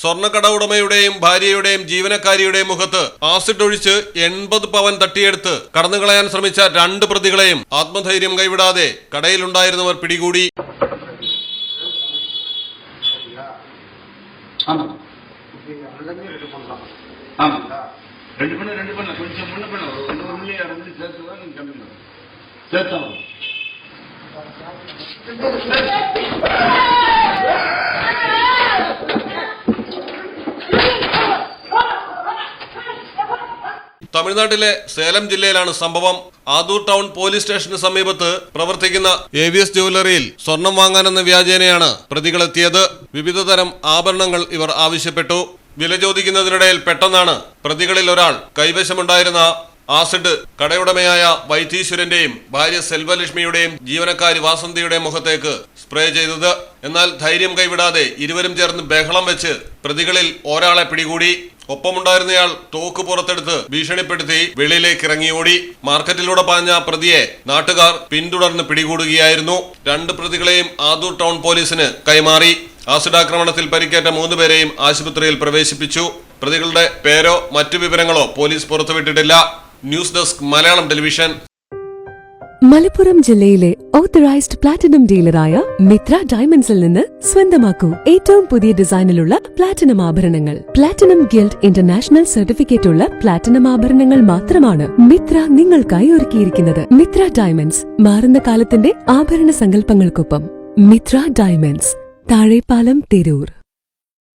സ്വർണക്കട ഉടമയുടെയും ഭാര്യയുടെയും ജീവനക്കാരിയുടെയും മുഖത്ത് ആസിഡ് ഒഴിച്ച് എൺപത് പവൻ തട്ടിയെടുത്ത് കടന്നുകളയാൻ ശ്രമിച്ച രണ്ട് പ്രതികളെയും ആത്മധൈര്യം കൈവിടാതെ കടയിലുണ്ടായിരുന്നവർ പിടികൂടി. ஆமா തമിഴ്നാട്ടിലെ സേലം ജില്ലയിലാണ് സംഭവം. ആദൂർ ടൗൺ പോലീസ് സ്റ്റേഷന് സമീപത്ത് പ്രവർത്തിക്കുന്ന എ വി എസ് ജ്വല്ലറിയിൽ സ്വർണം വാങ്ങാനെന്ന വ്യാജേനയാണ് പ്രതികളെത്തിയത്. വിവിധ തരം ആഭരണങ്ങൾ ഇവർ ആവശ്യപ്പെട്ടു. വില ചോദിക്കുന്നതിനിടയിൽ പെട്ടെന്നാണ് പ്രതികളിൽ ഒരാൾ കൈവശമുണ്ടായിരുന്ന ആസിഡ് കടയുടമയായ വൈത്തീശ്വരന്റെയും ഭാര്യ സെൽവലക്ഷ്മിയുടെയും ജീവനക്കാരി വാസന്തിയുടെ മുഖത്തേക്ക് സ്പ്രേ ചെയ്തത്. എന്നാൽ ധൈര്യം കൈവിടാതെ ഇരുവരും ചേർന്ന് ബഹളം വെച്ച് പ്രതികളിൽ ഒരാളെ പിടികൂടി. ഒപ്പമുണ്ടായിരുന്നയാൾ തോക്ക് പുറത്തെടുത്ത് ഭീഷണിപ്പെടുത്തി വെളിയിലേക്ക് ഇറങ്ങി ഓടി. മാർക്കറ്റിലൂടെ പാഞ്ഞ പ്രതിയെ നാട്ടുകാർ പിന്തുടർന്ന് പിടികൂടുകയായിരുന്നു. രണ്ട് പ്രതികളെയും ആദൂർ ടൗൺ പോലീസിന് കൈമാറി. ആസിഡ് ആക്രമണത്തിൽ പരിക്കേറ്റ മൂന്നുപേരെയും ആശുപത്രിയിൽ പ്രവേശിപ്പിച്ചു. പ്രതികളുടെ പേരോ മറ്റു വിവരങ്ങളോ police പുറത്തുവിട്ടിട്ടില്ല. News desk Malayalam television. Malappuram ജില്ലയിലെ ഓത്തറൈസ്ഡ് പ്ലാറ്റിനം ഡീലറായ മിത്ര ഡയമണ്ട്സിൽ നിന്ന് സ്വന്തമാക്കൂ ഏറ്റവും പുതിയ ഡിസൈനിലുള്ള പ്ലാറ്റിനം ആഭരണങ്ങൾ. പ്ലാറ്റിനം ഗിൽഡ് ഇന്റർനാഷണൽ സർട്ടിഫിക്കറ്റ് ഉള്ള പ്ലാറ്റിനം ആഭരണങ്ങൾ മാത്രമാണ് മിത്ര നിങ്ങൾക്കായി ഒരുക്കിയിരിക്കുന്നത്. മിത്ര ഡയമണ്ട്സ് മാറുന്ന കാലത്തിന്റെ ആഭരണ സങ്കല്പങ്ങൾക്കൊപ്പം. മിത്ര ഡയമണ്ട്സ് താഴെപ്പാലം തിരൂർ.